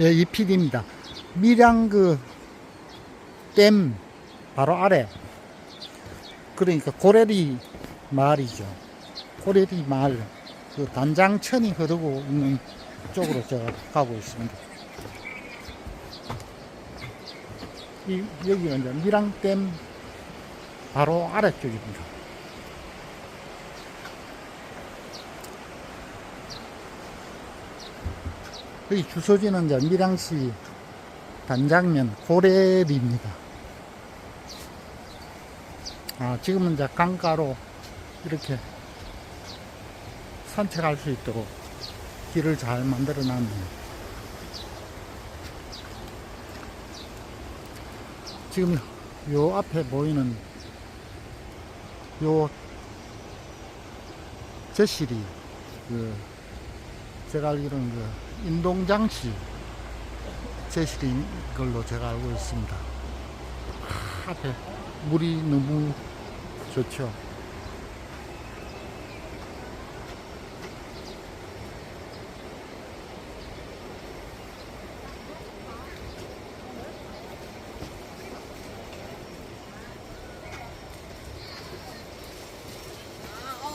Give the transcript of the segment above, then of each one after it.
예, 이 PD입니다. 밀양 그, 댐, 바로 아래. 그러니까 고래리 마을이죠. 고래리 마을. 그 단장천이 흐르고 있는 쪽으로 제가 가고 있습니다. 이, 여기가 이제 밀양댐 바로 아래쪽입니다. 여기 주소지는 이제 밀양시 단장면 고래리입니다. 아, 지금은 이제 강가로 이렇게 산책할 수 있도록 길을 잘 만들어 놨네요. 지금 요 앞에 보이는 요 제실이 그 제가 알기로는 그 인동장 씨 제실인 걸로 제가 알고 있습니다. 아, 앞에 물이 너무 좋죠. 어, 어,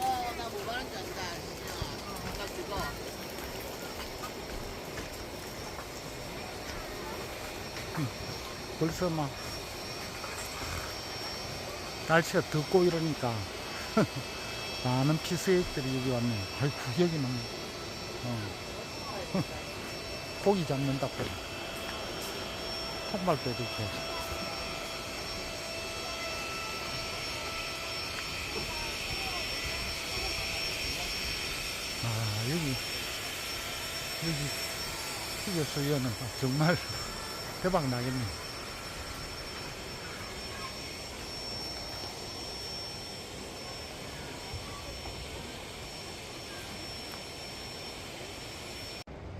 어, 나 뭐 말하는지 안다. 나 그거. 벌써 막 날씨가 덥고 이러니까 많은 피서객들이 여기 왔네. 아이 구경이는 어. 고기 잡는다고 콧말도 이렇게 아 여기 여기 휴게소 여는 정말 대박 나겠네.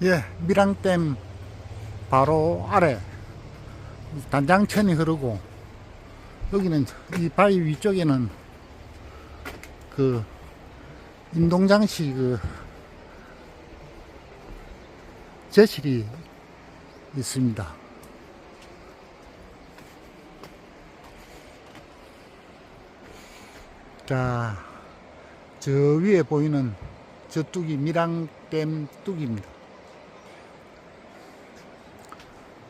예, 밀양댐 바로 아래 단장천이 흐르고 여기는 이 바위 위쪽에는 그 인동장시 그 제실이 있습니다. 자, 저 위에 보이는 저 뚝이 밀양댐 뚝입니다.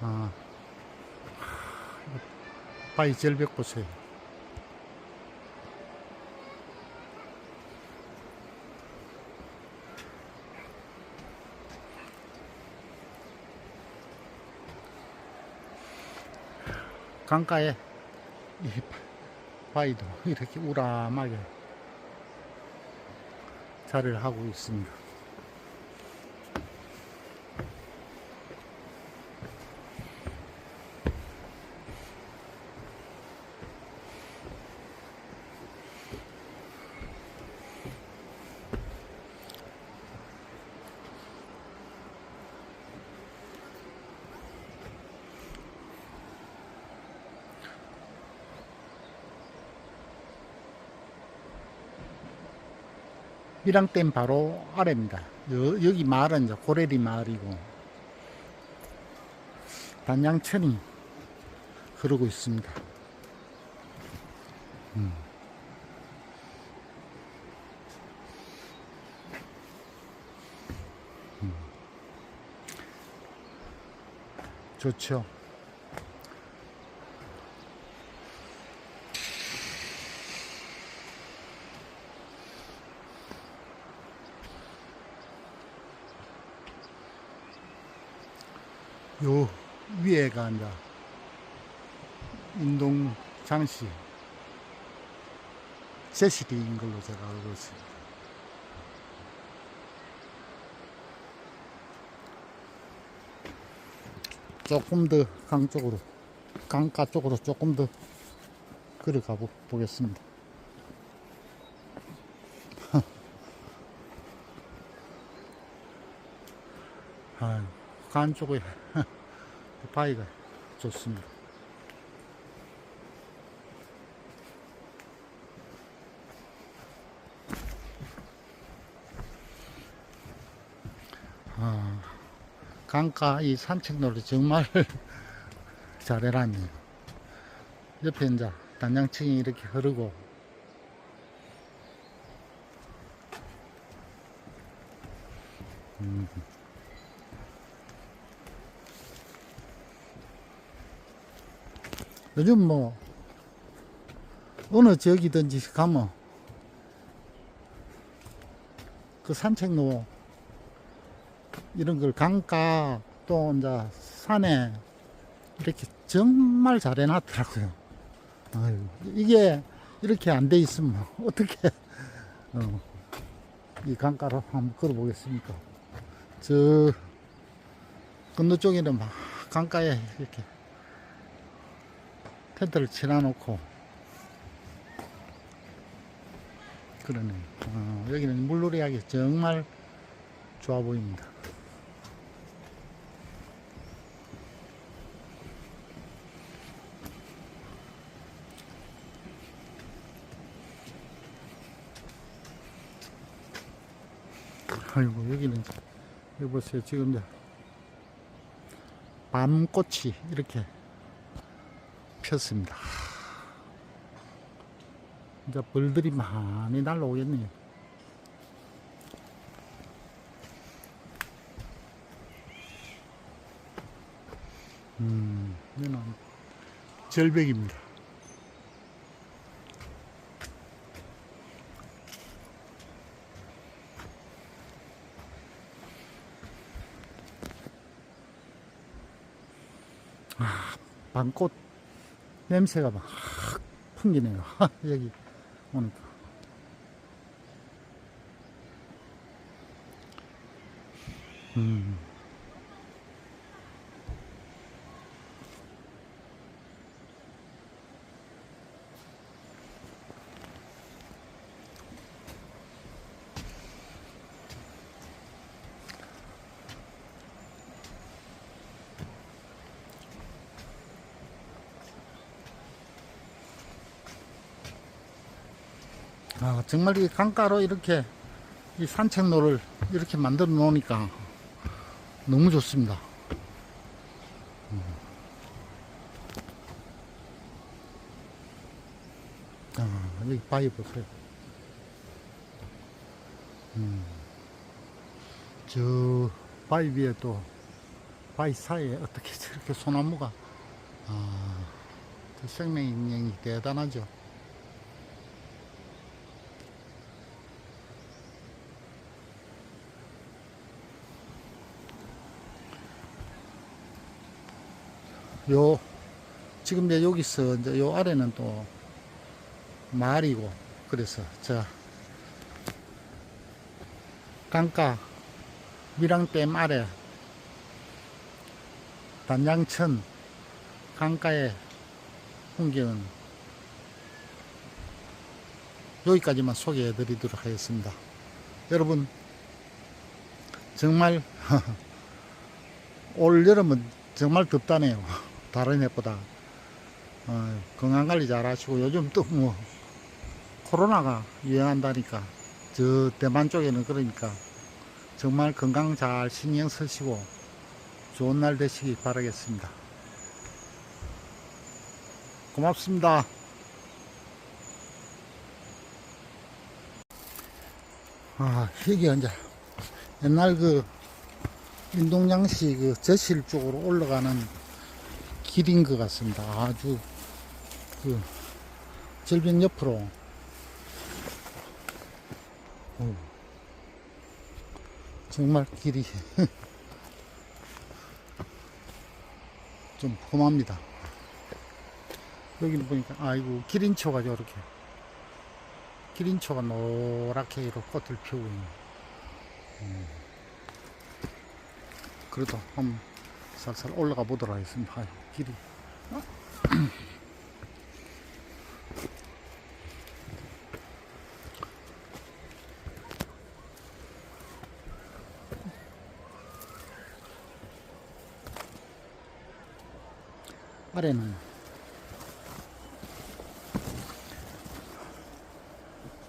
아, 바위 절벽 보세요. 강가에 이 바위도 이렇게 우람하게 자리를 하고 있습니다. 밀양댐 바로 아래입니다. 여, 여기 마을은 이제 고래리 마을이고 단양천이 흐르고 있습니다. 음. 음. 좋죠. 요 위에가 이제 인동 장시 제시리인 걸로 제가 알고 있습니다. 조금 더 강 쪽으로 강가 쪽으로 조금 더 걸어가 보- 보겠습니다. 아, 간 쪽에 바위가 좋습니다. 아, 강가 이 산책로를 정말 잘해놨네요. 옆에 이제 단장층이 이렇게 흐르고 음. 요즘 뭐 어느 지역이든지 가면 그 산책로 이런 걸 강가 또 이제 산에 이렇게 정말 잘 해놨더라고요. 아유, 이게 이렇게 안 돼 있으면 어떻게 어, 이 강가로 한번 걸어보겠습니까? 저 건너 쪽에는 막 강가에 이렇게 텐트를 치놔놓고 그러네. 어, 여기는 물놀이 하기 정말 좋아 보입니다. 아이고 여기는 여기 보세요 지금 밤꽃이 이렇게 폈습니다. 이제 벌들이 많이 날라오겠네요. 음, 이는 절벽입니다. 아, 밤꽃 냄새가 막 풍기네요. 여기 오니까. 음. 아, 정말 이 강가로 이렇게 이 산책로를 이렇게 만들어 놓으니까 너무 좋습니다. 음. 아, 여기 바위 보세요. 음. 저 바위 위에 또 바위 사이에 어떻게 저렇게 소나무가 아, 저 생명력이 대단하죠. 요 지금 이제 여기서 이제 요 아래는 또 마을이고 그래서 저 강가 밀양댐 아래 단양천 강가의 풍경은 여기까지만 소개해 드리도록 하겠습니다. 여러분 정말 올 여름은 정말 덥다네요. 다른 해보다. 어, 건강관리 잘 하시고 요즘 또 뭐 코로나가 유행한다니까 저 대만 쪽에는 그러니까 정말 건강 잘 신경 쓰시고 좋은 날 되시기 바라겠습니다. 고맙습니다. 아, 이게 이제 옛날 그 인동양시 그 저실 쪽으로 올라가는 길인 것 같습니다. 아주 그 절벽 옆으로 오, 정말 길이 좀 험합니다. 여기는 보니까 아이고 기린초가 저렇게 기린초가 노랗게 이렇게 꽃을 피우고 있는 음. 그래도 한번 살살 올라가 보도록 하겠습니다. 길이. 아래는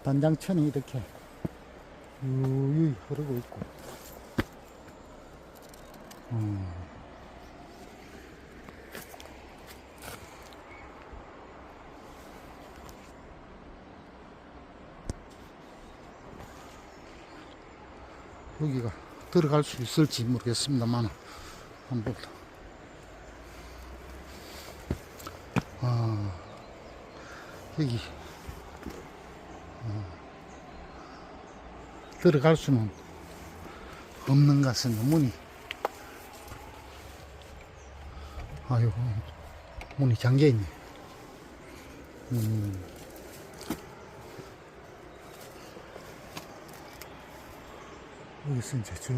단장천이 이렇게 유유히 흐르고 있고 음. 여기가 들어갈 수 있을지 모르겠습니다만 한번 아 여기 어, 들어갈 수는 없는 것 같습니다 문이 아유 문이 잠겨 있네 음. 여기서 이제 저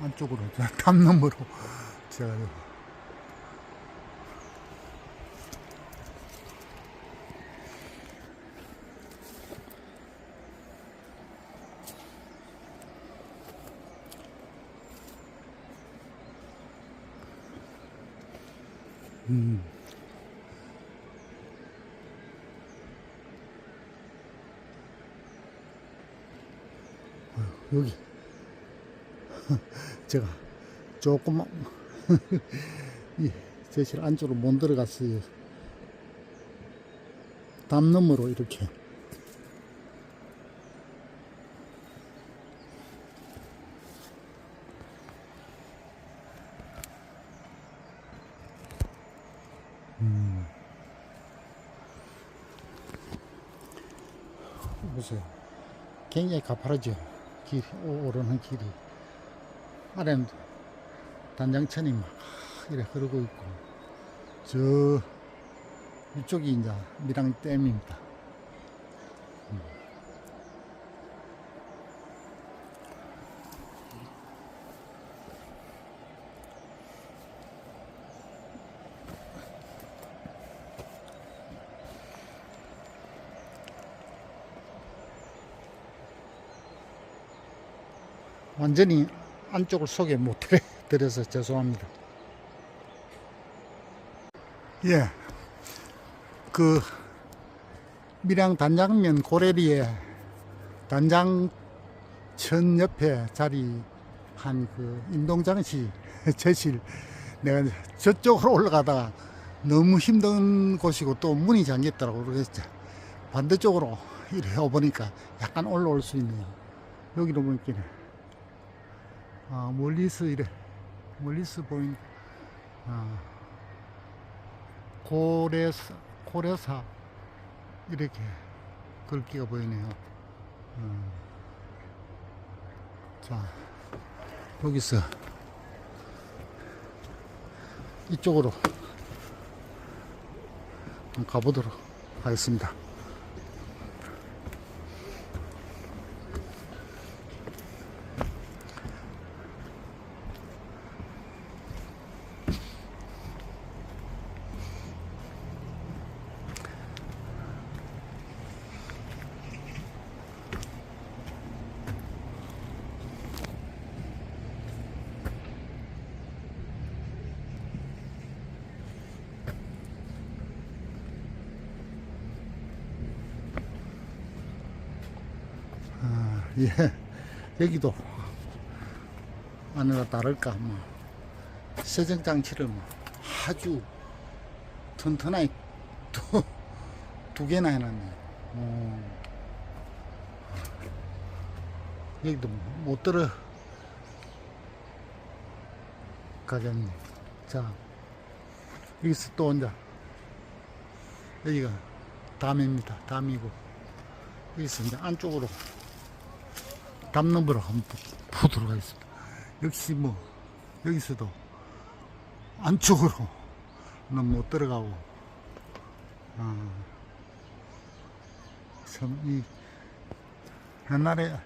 안쪽으로 저 담너머로 제가 여기 제가 조금만 이 제실 안쪽으로 못 들어갔어요. 담 너머로 이렇게 보세요. 굉장히 가파르죠. 길, 오- 오르는 길이. 아래는 단장천이 막 이래 흐르고 있고, 저, 이쪽이 이제 밀양댐입니다. 완전히 안쪽을 소개 못 해- 드려서 죄송합니다. 예. 그, 밀양 단장면 고래리에 단장 천 옆에 자리 한 그 임동장시 제실 내가 저쪽으로 올라가다가 너무 힘든 곳이고 또 문이 잠겼더라고 그래서 반대쪽으로 이래 오보니까 약간 올라올 수 있네요. 여기로 보니까 아, 멀리서 이래 멀리서 보인 아, 고래사 고래사 이렇게 글귀가 보이네요. 음. 자 여기서 이쪽으로 가보도록 하겠습니다. 예. 여기도 아니라 다를까 뭐 세정 장치를 뭐 아주 튼튼하게 두, 두 개나 해놨네. 어. 여기도 뭐못 들어 가겠네. 자, 여기서 또 혼자 여기가 담입니다. 담이고 여기서 이제 안쪽으로 담넘버로 한번 푸- 푸도록 하겠습니다. 역시 뭐 여기서도 안쪽으로 는 못 들어가고 아, 참이 옛날에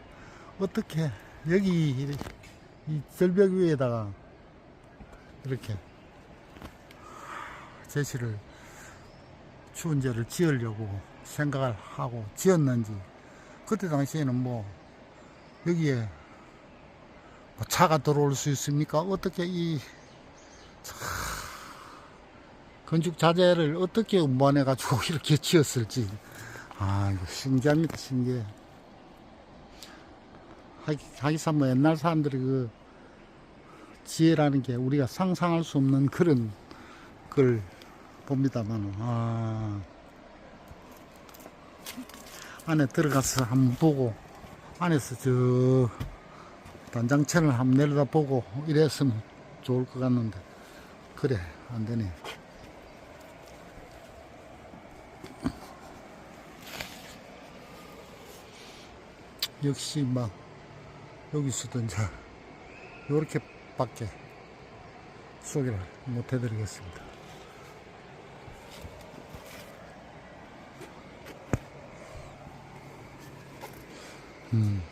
어떻게 여기 이- 이 절벽 위에다가 이렇게 제시를 추운제를 지으려고 생각을 하고 지었는지 그때 당시에는 뭐 여기에 뭐 차가 들어올 수 있습니까? 어떻게 이 차, 건축 자재를 어떻게 운반해 가지고 이렇게 지었을지. 아 이거 신기합니다 신기해. 하기, 하기사 뭐 옛날 사람들이 그 지혜라는 게 우리가 상상할 수 없는 그런 걸 봅니다만, 아, 안에 들어가서 한번 보고, 안에서 저 단장체를 한번 내려다 보고 이랬으면 좋을 것 같는데, 그래, 안 되네. 역시 막 여기서도 이제 요렇게 밖에 소개를 못 해드리겠습니다. 음.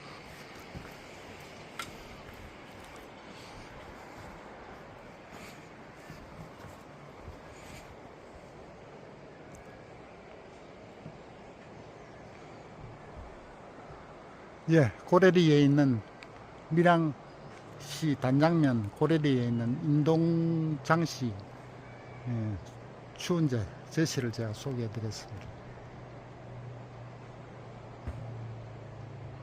예, 고래리에 있는 밀양시 단장면 고래리에 있는 인동장시 예, 추운제 제시를 제가 소개해 드렸습니다.